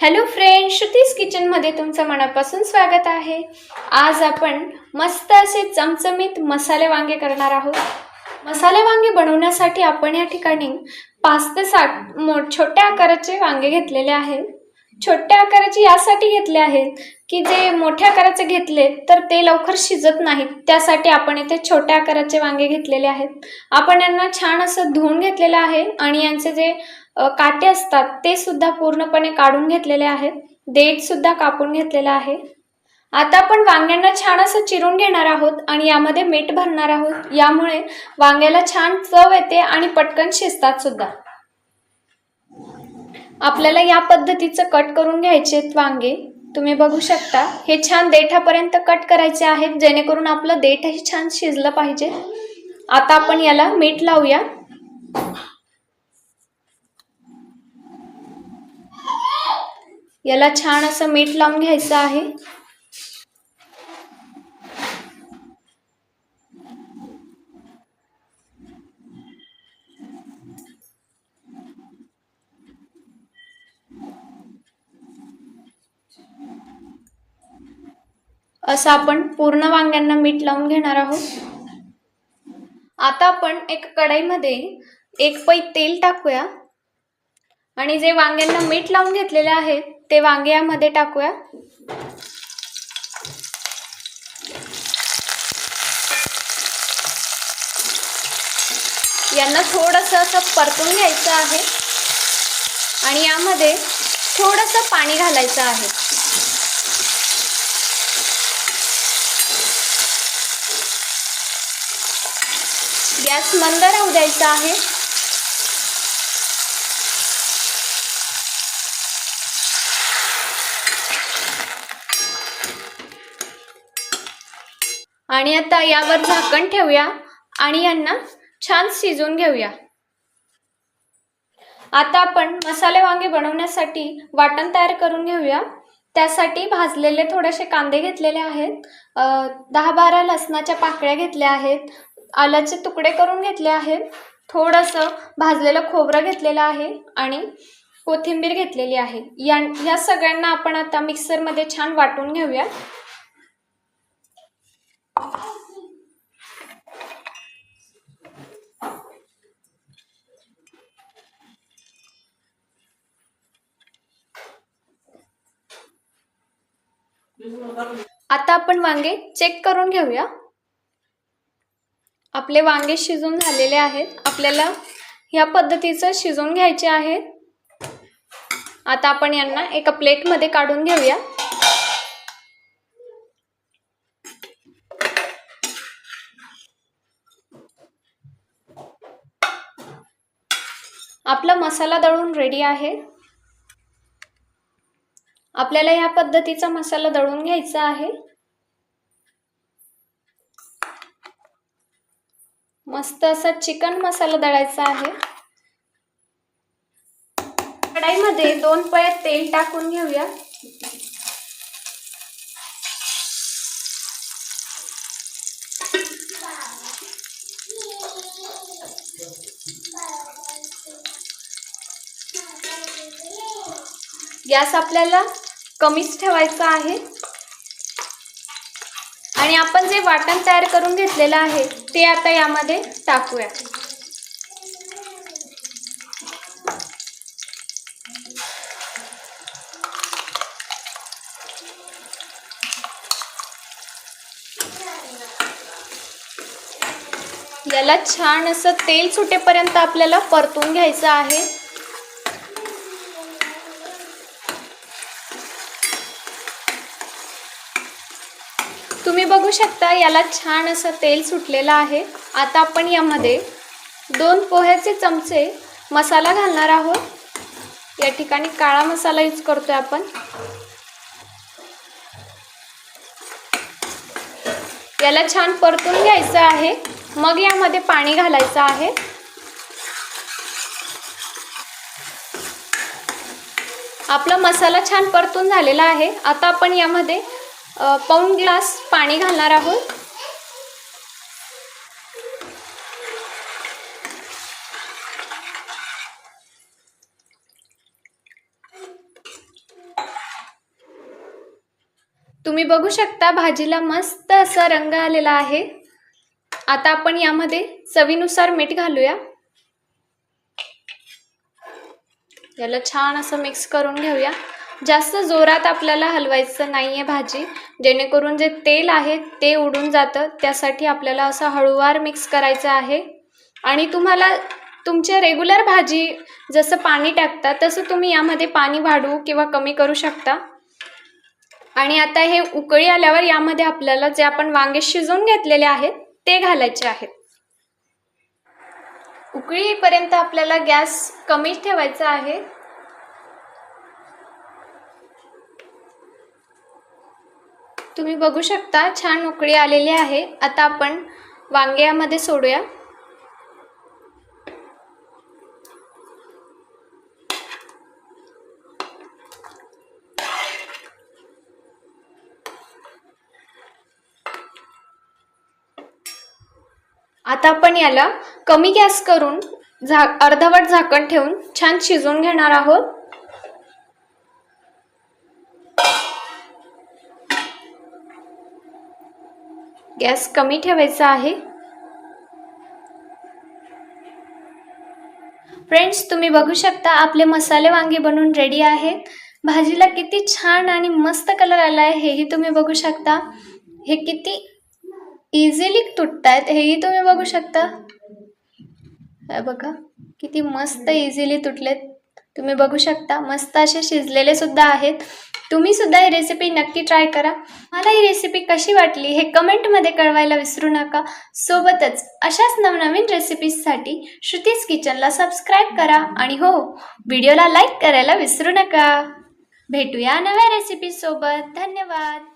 Hello friend Shruti's किचनमध्ये तुमचं मनापासून स्वागत आहे. आज आपण मस्त असे चमचमीत मसाले वांगे करणार आहोत. मसाले वांगे बनवण्यासाठी आपण या ठिकाणी पाच ते सात मो छोट्या आकाराचे वांगे घेतलेले आहेत. छोट्या आकाराचे यासाठी घेतले आहेत की जे मोठ्या आकाराचे घेतले तर ते लवकर शिजत नाहीत. त्यासाठी आपण इथे छोट्या आकाराचे वांगे घेतलेले आहेत. आपण यांना छान असं धुवून घेतलेलं आहे आणि यांचे जे काटे असतात ते सुद्धा पूर्णपणे काढून घेतलेले आहेत. देठ सुद्धा कापून घेतलेला आहे. आता आपण वांग्यांना छान असं चिरून घेणार आहोत आणि यामध्ये मीठ भरणार आहोत. यामुळे वांग्याला छान चव येते आणि पटकन शिजतात सुद्धा. आपल्याला या पद्धतीचं कट करून घ्यायचे आहेत वांगे. तुम्ही बघू शकता हे छान देठापर्यंत कट करायचे आहेत जेणेकरून आपलं देठही छान शिजलं पाहिजे. आता आपण याला मीठ लावूया. याला छान असं मीठ लावून घ्यायचं आहे. असं आपण पूर्ण वांग्यांना मीठ लावून घेणार आहोत. आता आपण एक कढईमध्ये एक पै तेल टाकूया. आणि जे वांग्यांना मीठ लावून घेतलेले आहेत ते वांगे यामध्ये टाकूया. यांना थोडंसं असं परतून घ्यायचं आहे. आणि यामध्ये थोडंसं पाणी घालायचं आहे. गॅस मंद राहू द्यायचा आहे. आणि आता यावर झाकण ठेवूया आणि यांना छान शिजवून घेऊया. आता आपण मसाले वांगे बनवण्यासाठी वाटण तयार करून घेऊया. त्यासाठी भाजलेले थोडेसे कांदे घेतलेले आहेत. दहा बारा लसणाच्या पाकळ्या घेतल्या आहेत. आल्याचे तुकडे करून घेतले आहेत. थोडंसं भाजलेलं खोबरं घेतलेलं आहे आणि कोथिंबीर घेतलेली आहे. या ह्या सगळ्यांना आपण आता मिक्सरमध्ये छान वाटून घेऊया आता आपण वांगे चेक करून घेऊया. आपले वांगे शिजून झालेले आहेत. आपल्याला ह्या पद्धतीचं शिजवून घ्यायचे आहेत आता आपण यांना एका प्लेटमध्ये काढून घेऊया. आपला मसाला दळून रेडी आहे. आपल्याला ह्या पद्धतीचा मसाला दळून घ्यायचा आहे. मस्त असा चिकन मसाला दळायचा आहे. कढाईमध्ये दोन पळ्या तेल टाकून घेऊया. गॅस आपल्याला कमीच ठेवायचा आहे. आणि आपण जे वाटण तयार करून घेतलेलं आहे ते आता यामध्ये टाकूया. याला छान असं तेल सुटेपर्यंत आपल्याला परतून घ्यायचं आहे तुम्ही बघू शकता याला छान असं तेल सुटलेलं आहे. आता आपण यामध्ये दोन पोह्याचे चमचे मसाला घालणार आहोत. या ठिकाणी काळा मसाला यूज करतोय आपण. याला छान परतून घ्यायचं आहे. मग यामध्ये पाणी घालायचं आहे. आपला मसाला छान परतून झालेला आहे. आता आपण यामध्ये पाऊण ग्लास पाणी घालणार आहोत. तुम्ही बघू शकता भाजीला मस्त असा रंग आलेला आहे. आता आपण यामध्ये चवीनुसार मीठ घालूया. याला छान असं मिक्स करून घेऊया. जास्त जोरात आपल्याला हलवायचं नाही आहे भाजी. जेणेकरून जे तेल आहे ते उडून जातं. त्यासाठी आपल्याला असं हळूवार मिक्स करायचं आहे. आणि तुम्हाला तुमच्या रेग्युलर भाजी जसं पाणी टाकता तसं तुम्ही यामध्ये पाणी वाढवू किंवा कमी करू शकता. आणि आता हे उकळी आल्यावर यामध्ये आपल्याला जे आपण वांगे शिजवून घेतलेले आहेत ते घालायचे आहेत. उकळीपर्यंत आपल्याला गॅस कमी ठेवायचा आहे. तुम्ही बघू शकता छान उकळी आलेली आहे. आता आपण वांग्यामध्ये सोडूया. आता आपण याला कमी गॅस करून झा अर्धवट झाकण ठेवून छान शिजवून घेणार आहोत. गॅस कमी ठेवायचा आहे. फ्रेंड्स तुम्ही बघू शकता आपले मसाले वांगे बनवून रेडी आहेत. भाजीला किती छान आणि मस्त कलर आला आहे हेही तुम्ही बघू शकता. हे किती इझिली तुटत आहेत हेही तुम्ही बघू शकता. बघा किती मस्त इझिली तुटलेत. तुम्ही बघू शकता. मस्त असे शिजलेले सुद्धा आहेत. तुम्ही सुद्धा ही रेसिपी नक्की ट्राय करा. मला ही रेसिपी कशी वाटली हे कमेंटमध्ये कळवायला विसरू नका. सोबतच अशाच नवनवीन रेसिपीजसाठी श्रुतीज किचनला सबस्क्राईब करा. आणि हो व्हिडिओला लाईक करायला विसरू नका. भेटूया नव्या रेसिपीसोबत धन्यवाद.